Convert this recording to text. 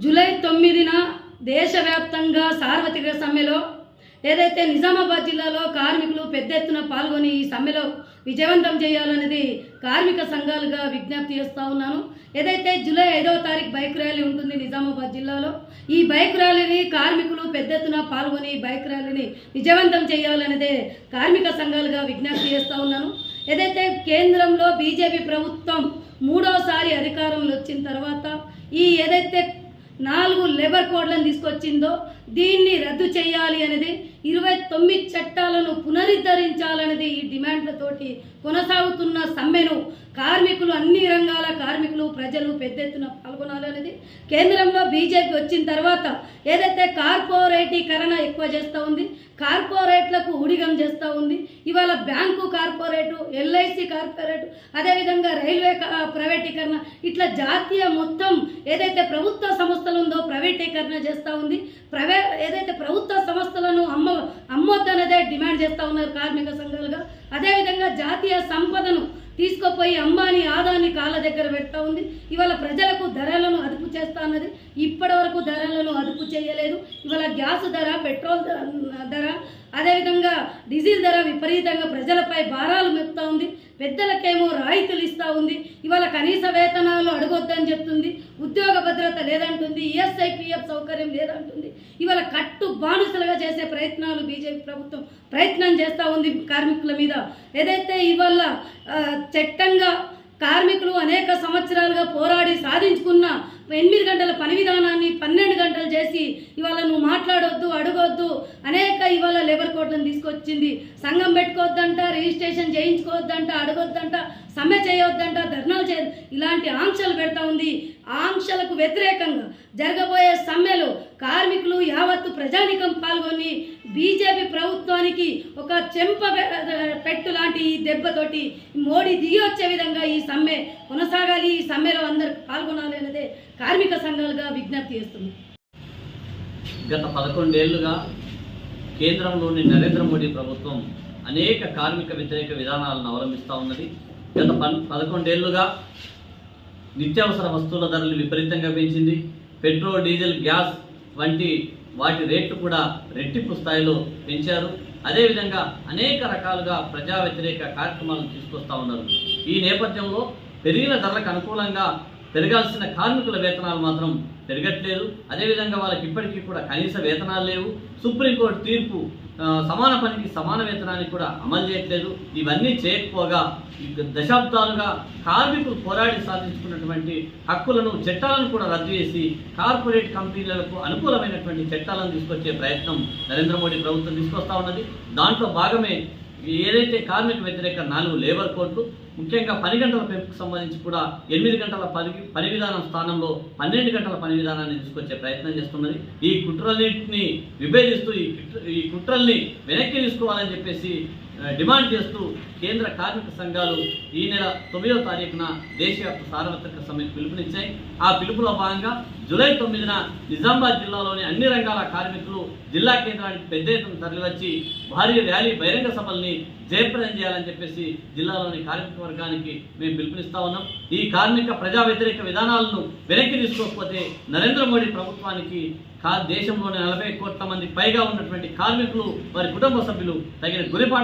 July తొమ్మిదిన దేశవ్యాప్తంగా సార్వత్రిక సమ్మెలో ఏదైతే నిజామాబాద్ జిల్లాలో కార్మికులు పెద్ద ఎత్తున పాల్గొని ఈ సమ్మెలో విజయవంతం చేయాలనేది కార్మిక సంఘాలుగా విజ్ఞప్తి చేస్తూ ఉన్నాను. ఏదైతే జూలై ఐదవ తారీఖు బైక్ ర్యాలీ ఉంటుంది నిజామాబాద్ జిల్లాలో ఈ బైక్ ర్యాలీని కార్మికులు పెద్ద ఎత్తున పాల్గొని బైక్ ర్యాలీని విజయవంతం చేయాలనేదే కార్మిక సంఘాలుగా విజ్ఞప్తి చేస్తూ ఉన్నాను. ఏదైతే కేంద్రంలో బీజేపీ ప్రభుత్వం మూడోసారి అధికారంలో వచ్చిన తర్వాత ఈ ఏదైతే నాలుగు లేబర్ కోడ్లను తీసుకొచ్చిందో దీన్ని రద్దు చేయాలి అనేది ఇరవై తొమ్మిది చట్టాలను పునరుద్ధరించాలనేది ఈ డిమాండ్లతోటి కొనసాగుతున్న సమ్మెను కార్మికులు అన్ని రంగాల కార్మికులు ప్రజలు పెద్ద ఎత్తున పాల్గొనాలనేది కేంద్రంలో బీజేపీ వచ్చిన తర్వాత ఏదైతే కార్పొరేటీకరణ ఎక్కువ చేస్తూ ఉంది కార్పొరేట్లకు ఊడిగం చేస్తూ ఉంది. ఇవాళ బ్యాంకు కార్పొరేటు ఎల్ఐసి కార్పొరేట్ అదేవిధంగా రైల్వే ప్రైవేటీకరణ ఇట్లా జాతీయ మొత్తం ఏదైతే ప్రభుత్వ సంస్థలు ఉందో ప్రైవేటీకరణ చేస్తూ ఉంది. ప్రైవే ఏదైతే ప్రభుత్వ సంస్థలను అమ్మ అమ్మొద్దనేదే డిమాండ్ చేస్తూ ఉన్నారు కార్మిక సంఘాలుగా. అదేవిధంగా జాతీయ సంపదను తీసుకుపోయి అంబానీ ఆదాని కాళ్ళ దగ్గర పెడతా ఉంది. ఇవాళ ప్రజలకు ధరలను అదుపు చేస్తా అన్నది ఇప్పటి వరకు ధరలను అదుపు చేయలేదు. ఇవాళ గ్యాస్ ధర పెట్రోల్ ధర- డీజిల్ ధర విపరీతంగా ప్రజలపై భారాలు మెప్తా ఉంది. పెద్దలకేమో రాయితీలు ఇస్తూ ఉంది. ఇవాళ కనీస వేతనాలు అడగొద్దని చెప్తుంది. ఉద్యోగ భద్రత లేదంటుంది. ఈఎస్ఐపిఎఫ్ సౌకర్యం లేదంటుంది. ఇవాళ కట్టు బానిసలుగా చేసే ప్రయత్నాలు బీజేపీ ప్రభుత్వం ప్రయత్నం చేస్తూ ఉంది కార్మికుల మీద. ఏదైతే ఇవాళ చట్టంగా కార్మికులు అనేక సంవత్సరాలుగా పోరాడి సాధించుకున్న ఎనిమిది గంటల పని విధానాన్ని పన్నెండు గంటలు చేసి ఇవాళ నువ్వు మాట్లాడొద్దు అడగొద్దు అనేక ఇవాళ లేబర్ కోడ్లను తీసుకొచ్చింది సంఘం పెట్టుకోవద్దంట రిజిస్ట్రేషన్ చేయించుకోవద్దంట అడగొద్దంట సమ్మె చేయొద్దంట ధర్నాలు చేయ ఇలాంటి ఆంక్షలు పెడతా ఉంది. ఆంక్షలకు వ్యతిరేకంగా జరగబోయే సమ్మెలో కార్మికులు యావత్తు ప్రజానికం పాల్గొని బీజేపీ ప్రభుత్వానికి ఒక చెంప పెట్టు లాంటి ఈ దెబ్బతోటి మోడీ దిగి వచ్చే విధంగా ఈ సమ్మె కొనసాగాలి. ఈ సమ్మెలో అందరు పాల్గొనాలి అనేదే కార్మిక సంఘాలుగా విజ్ఞప్తి చేస్తుంది. గత పదకొండేళ్ళుగా కేంద్రంలోని నరేంద్ర మోడీ ప్రభుత్వం అనేక కార్మిక వ్యతిరేక విధానాలను అవలంబిస్తూ ఉన్నది. గత పన్ పదకొండేళ్ళుగా నిత్యావసర వస్తువుల ధరలు విపరీతంగా పెంచింది. పెట్రోల్ డీజిల్ గ్యాస్ వంటి వాటి రేట్లు కూడా రెట్టింపు స్థాయిలో పెంచారు. అదేవిధంగా అనేక రకాలుగా ప్రజా వ్యతిరేక కార్యక్రమాలను తీసుకొస్తా ఉన్నారు. ఈ నేపథ్యంలో పెరిగిన ధరలకు అనుకూలంగా పెరగాల్సిన కార్మికుల వేతనాలు మాత్రం పెరగట్లేదు అదేవిధంగా వాళ్ళకి ఇప్పటికీ కూడా కనీస వేతనాలు లేవు. సుప్రీంకోర్టు తీర్పు సమాన పనికి సమాన వేతనానికి కూడా అమలు చేయట్లేదు. ఇవన్నీ చేయకపోగా దశాబ్దాలుగా కార్మికులు పోరాడి సాధించుకున్నటువంటి హక్కులను చట్టాలను కూడా రద్దు చేసి కార్పొరేట్ కంపెనీలకు అనుకూలమైనటువంటి చట్టాలను తీసుకొచ్చే ప్రయత్నం నరేంద్ర మోడీ ప్రభుత్వం తీసుకొస్తా ఉన్నది. దాంట్లో భాగమే ఏదైతే కార్మిక వ్యతిరేక నాలుగు లేబర్ కోడ్లు ముఖ్యంగా పని గంటల పెంపుకు సంబంధించి కూడా ఎనిమిది గంటల పని పని విధానం స్థానంలో పన్నెండు గంటల పని విధానాన్ని తీసుకొచ్చే ప్రయత్నం చేస్తున్నది. ఈ కుట్రలన్నింటినీ విభేదిస్తూ ఈ కుట్ర- ఈ కుట్రల్ని వెనక్కి తీసుకోవాలని చెప్పేసి డిమాండ్ చేస్తూ కేంద్ర కార్మిక సంఘాలు ఈ నెల తొమ్మిదవ తారీఖున దేశవ్యాప్త సార్వత్రిక సమ్మెకు పిలుపునిచ్చాయి. ఆ పిలుపులో భాగంగా జూలై తొమ్మిదిన నిజామాబాద్ జిల్లాలోని అన్ని రంగాల కార్మికులు జిల్లా కేంద్రానికి పెద్ద ఎత్తున తరలివచ్చి భారీ ర్యాలీ బహిరంగ సభల్ని జయప్రదం చేయాలని చెప్పేసి జిల్లాలోని కార్మిక వర్గానికి మేము పిలుపునిస్తా ఉన్నాం. ఈ కార్మిక ప్రజా వ్యతిరేక విధానాలను వెనక్కి తీసుకోకపోతే నరేంద్ర మోడీ ప్రభుత్వానికి కా దేశంలోని నలభై కోట్ల మంది పైగా ఉన్నటువంటి కార్మికులు వారి కుటుంబ సభ్యులు తగిన గురిపాటు